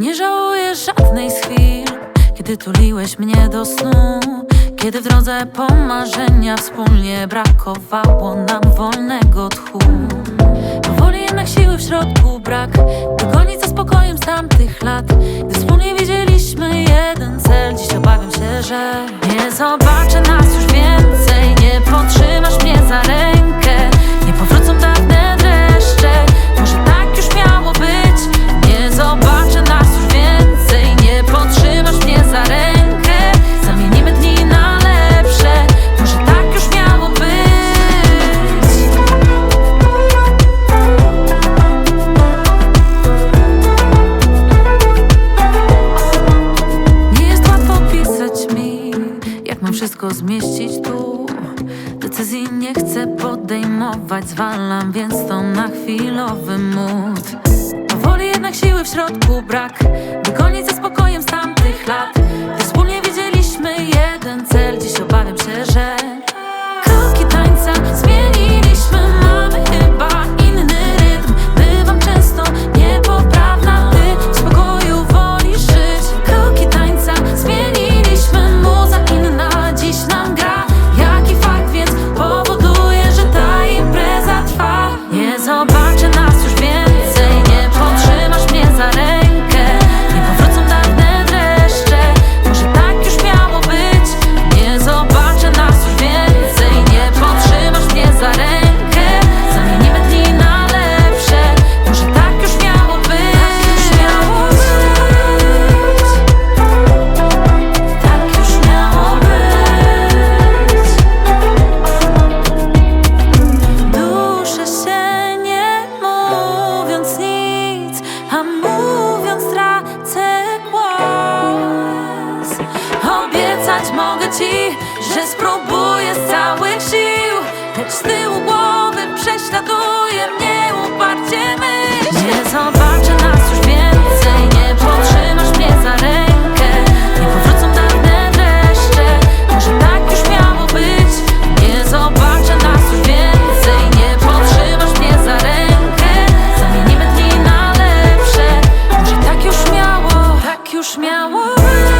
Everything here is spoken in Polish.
Nie żałuję żadnej z chwil, kiedy tuliłeś mnie do snu. Kiedy w drodze po marzenia wspólnie brakowało nam wolnego tchu. Powoli jednak siły w środku brak, by gonić za spokojem z tamtych lat. Gdy wspólnie widzieliśmy jeden cel, dziś obawiam się, że nie zobaczę nas już więcej. Nie potrzymasz mnie za rękę, wszystko zmieścić tu. Decyzji nie chcę podejmować, zwalam, więc to na chwilowy mód. Powoli jednak siły w środku brak, a mówiąc tracę głos. Obiecać mogę ci, że spróbuję z całych sił, lecz z tyłu now.